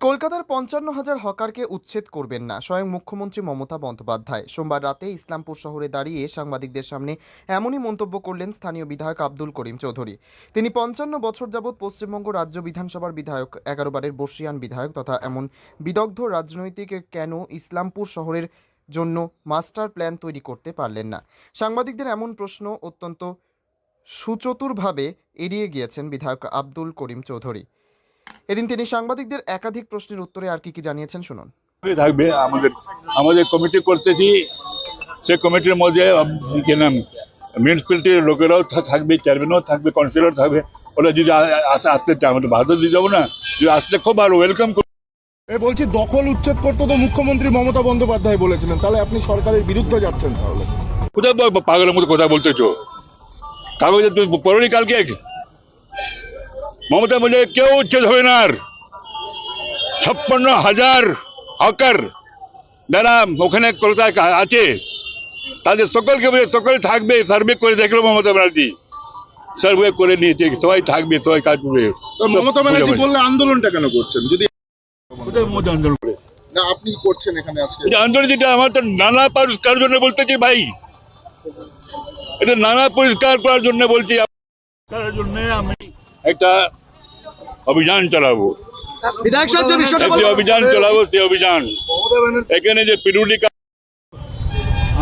কলকাতার পঞ্চান্ন হাজার হকারকে উচ্ছেদ করবেন না, স্বয়ং মুখ্যমন্ত্রী মমতা বন্দ্যোপাধ্যায়। সোমবার রাতে ইসলামপুর শহরে দাঁড়িয়ে সাংবাদিকদের সামনে এমনই মন্তব্য করলেন স্থানীয় বিধায়ক আব্দুল করিম চৌধুরী। তিনি পঞ্চান্ন বছর যাবৎ পশ্চিমবঙ্গ রাজ্য বিধানসভার বিধায়ক এগারো বারের বর্ষিয়ান বিধায়ক তথা এমন বিদগ্ধ রাজনৈতিক কেন ইসলামপুর শহরের জন্য মাস্টার প্ল্যান তৈরি করতে পারলেন না। সাংবাদিকদের এমন প্রশ্ন অত্যন্ত সুচতুরভাবে এড়িয়ে গিয়েছেন বিধায়ক আব্দুল করিম চৌধুরী। এদিন তিনি সাংবাদিকদের একাধিক প্রশ্নের উত্তরে আর কি কি জানিয়েছেন শুনুন। থাকবে আমাদের আমাদের কমিটি করতেছি সেই কমিটির মধ্যে নাম মিউনিসিপ্যালিটির লোকেরাও থাকবে চেয়ারম্যানও থাকবে কাউন্সিলর থাকবে। ওরা যদি আসতে চায় আমাদের ভারত দিয়ে যাব না যদি আসতে খুব ভালো ওয়েলকাম এ বলছি দখল উচ্ছেদ করতে তো মুখ্যমন্ত্রী মমতা বন্দ্যোপাধ্যায় বলেছিলেন তাহলে আপনি সরকারের বিরুদ্ধে যাচ্ছেন তাহলে। কোথায় পাগলের মতো কথা বলতেছো? কাগজে তুই পড়নি কালকে? মমতা বলে কেউ উচ্ছেদ হবে না ছাপ্পান্ন হাজার হকার যারা ওখানে কলকাতায় আছে তাদের সকলকে বলে সকলে থাকবে সার্ভে করে দেখল মমতা ব্যানার্জি। সার্ভে করে নিয়েছে সবাই থাকবে সবাই কাজ করবে। মমতা ব্যানার্জি বললে আন্দোলনটা কেন করছেন? যদি মমতা আন্দোলন করে না আপনি করছেন এখানে আজকে। এটা আন্দোলন যেটা আমার তো নানা পরিষ্কার জন্য বলতেছি ভাই। এটা নানা পরিষ্কার করার জন্য বলছি। করার জন্য আমি একটা অভিযান চালাবো। যে অভিযান চালাবো সেই অভিযান। এখানে যে পিরুলি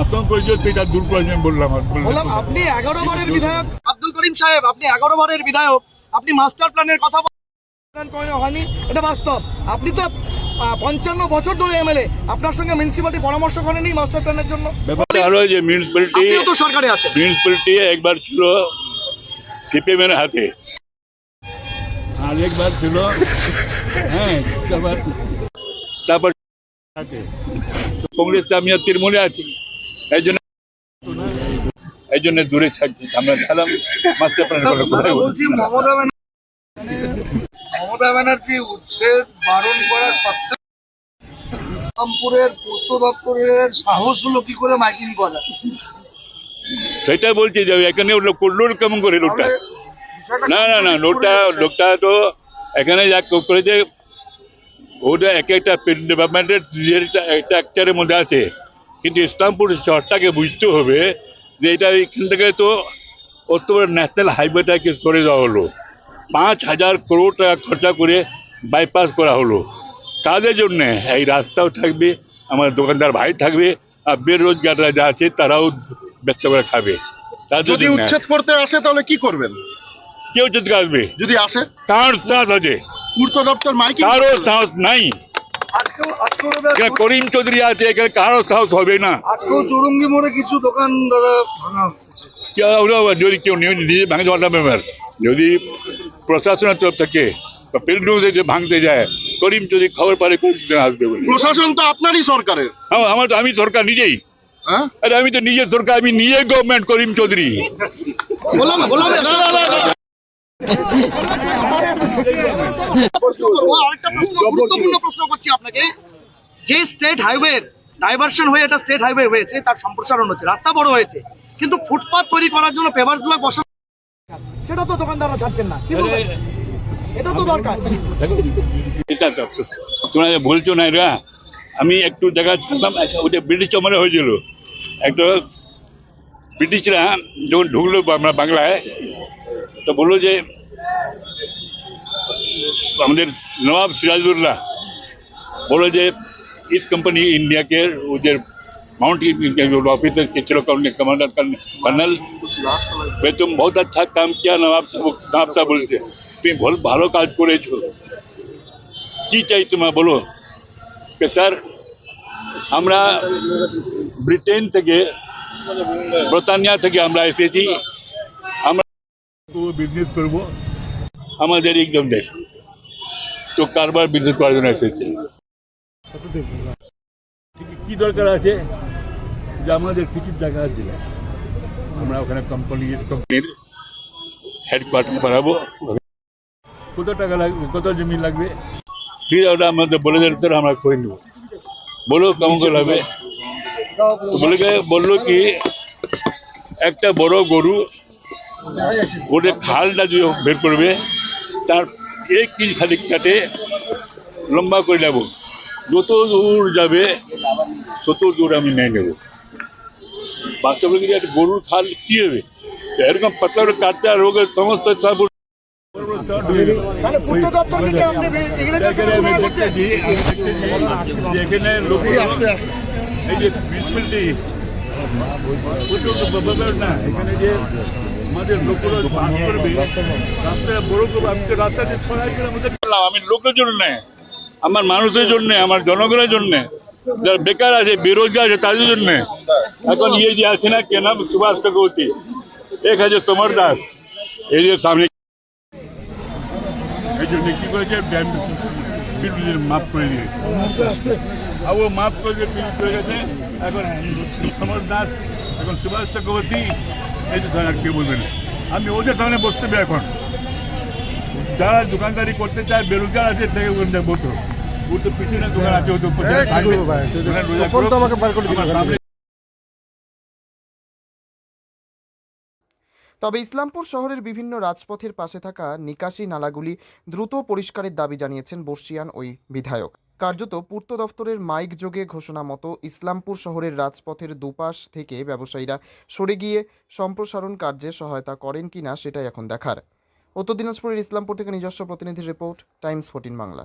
আতঙ্ক হয়েছে সেটা দূর করার বললাম বললাম। বললাম আপনি এগারো বারের বিধায়ক আব্দুল করিম সাহেব আপনি এগারো বারের বিধায়ক আপনি মাস্টার প্ল্যানের কথা হয়নি এটা বাস্তব। আপনি তো পঞ্চান্ন বছর ধরে এমএলএ আপনার সঙ্গে মিউনিসিপালিটি পরামর্শ করেনি মাস্টার প্ল্যানের জন্য? ব্যাপারটা হলো যে মিউনিসিপ্যালিটি তো সরকারে মিউনিসিপ্যালিটি একবার ছিল সিপিএম এর হাতে। আর একবার ছিল। হ্যাঁ তারপর কংগ্রেস আমি আর তৃণমূলে আছি। এই জন্য এই জন্য দূরে থাকছি আমরা খেলাম। মাস্টার প্ল্যান করে কোথায় বলছি? বলছি মমতা ব্যানার্জি মমতা ব্যানার্জি উচ্ছেদ বারণ করা সত্ত্বেও ইসলামপুরের পূর্ত দপ্তরের সাহস হলো কি করে মাইকিং করা? সেটা বলছি যে এখানে লোক করল কেমন করে লোকটা? না না না লোকটা লোকটা তো এখানে যা করেছে ওটা এক একটা ডেভেলপমেন্টের একটা অ্যাক্টারের মধ্যে আছে। কিন্তু ইসলামপুর শহরটাকে বুঝতে হবে যে এটা এখান থেকে তো অত বড় ন্যাশনাল হাইওয়েটাকে সরে দেওয়া হলো। পাঁচ হাজার করোড় টাকা খরচা করে বাইপাস করা হলো। তাদের জন্য এই রাস্তাও থাকবে আমার দোকানদার ভাই থাকবে আর বেরোজগাররা যা আছে তারাও ব্যবসা করে খাবে। যদি উচ্ছেদ করতে আসে তাহলে কি করবেন? কেউ যদি আসবে। যদি আসে? কার সাহস আছে। পূর্ত দপ্তর মাইকিং কারও সাহস নাই। এখানে করিম চৌধুরী আছে এখানে কারও সাহস হবে না। আজকেও চুরুঙ্গি মোড়ে কিছু দোকান দাদা ভাঙা হচ্ছে। যদি কেউ নিয়ে- নিজে ভাঙতে পারলাম ব্যাপার। যদি প্রশাসনের তরফ থেকে বা ফিল্ড যে ভাঙতে যায় করিম চৌধুরী খবর পারে চৌধুরী আসবে বলে। প্রশাসন তো আপনারই সরকারের। আমার- আমার তো আমি সরকার নিজেই। হ্যাঁ? আরে আমি তো নিজের সরকার আমি নিজে গভর্নমেন্ট করিম চৌধুরী। গুরুত্বপূর্ণ প্রশ্ন করছি আপনাকে। যে স্টেট হাইওয়ে ডাইভার্সন হয়ে এটা স্টেট হাইওয়ে হয়েছে তার সম্প্রসারণ হচ্ছে। রাস্তা বড় হয়েছে কিন্তু ফুটপাথ তৈরি করার জন্য পেভার্স ব্লক বসানো সেটা তো দোকানদাররা ছাড়ছেন না। কি বলবেন? এটা তো দরকার। এটা তো তোমরা বলছো না এরা আমি একটু ছিলাম আচ্ছা ওটা ব্রিটিশ আমলে হয়েছিল। একটা ব্রিটিশরা যখন ঢুকলো আমরা বাংলায় तो बोलो जे। हमारे नवाब सिराजुल्ला बोलो जे, इस कंपनी इंडिया के उधर माउंट ऑफिसर के चलो करने कमांडर करने कर्नल। भाई, तुम बहुत अच्छा काम किया नवाब साहब नवाब साहब बोलते तुम बहुत भालो काज करे छो। की चाहिए तुम्हें, बोलो। कि सर, हमरा ब्रिटेन थे ब्रिटानिया थे हमारा ऐसे थी। বিজনেস করব। আমাদের একদম দেশ। তো কারবার বিজনেস করার জন্য এসেছি। কি দরকার আছে? যে আমাদের কিছু জায়গা আছে। আমরা ওখানে কোম্পানি কোম্পানির হেডকোয়ার্টার বানাবো। কত টাকা লাগবে কত জমি লাগবে? ঠিক ওটা আমাদের বলে দেন স্যার আমরা করে নেব। বলো কেমন করে লাগবে বলে বলল কি একটা বড় গরু ওটা খালটা যে বের করবে তার এক কেজি খালি কাটে লম্বা করে যাব যত দূর যাবে তত দূর আমি নিয়ে নেব। বাচ্চাগুলো যদি একটা গরুর খাল কি হবে? এরকম পাতলা করে কাটতে আর রোগের সমস্ত সব এখানে লোক এই যে মিউনিসিপ্যালিটি না এখানে যে আমাদের লোকরা বাস করবে। রাস্তায় বড় করব আমি রাস্তাতে ছড়াই করে মধ্যে আমি লোকের জন্য আমার মানুষের জন্য আমার জনগণের জন্য যারা বেকার আছে বেরোজগার আছে তাদের জন্য। এখন ইয়ে যে আছে না কে নাম সুভাষ চক্রবর্তী এক আছে সমর দাস। এই যে সামনে এই জন্য কি করেছে? মাফ করে দিয়েছে। আর ও করে দিয়ে পিস হয়ে গেছে। এখন সমর দাস এখন সুভাষ চক্রবর্তী এই যে আর কে বলবেন? আমি ওদের সামনে বসতে হবে এখন। যারা দোকানদারি করতে চায় বেরোজগার আছে থেকে ওখানে বসো। ও তো পিছনে দোকান আছে ও তো কোথায় থাকবে? দোকান রোজগার করুক। আমার সামনে। তবে ইসলামপুর শহরের বিভিন্ন রাজপথের পাশে থাকা নিকাশি নালাগুলি দ্রুত পরিষ্কারের দাবি জানিয়েছেন বর্ষিয়ান ওই বিধায়ক। কার্যত পূর্ত দফতরের মাইক যোগে ঘোষণা মতো ইসলামপুর শহরের রাজপথের দুপাশ থেকে ব্যবসায়ীরা সরে গিয়ে সম্প্রসারণ কার্যে সহায়তা করেন কিনা সেটাই এখন দেখার। উত্তর দিনাজপুরের ইসলামপুর থেকে নিজস্ব প্রতিনিধি রিপোর্ট, টাইমস ফোর্টিন বাংলা।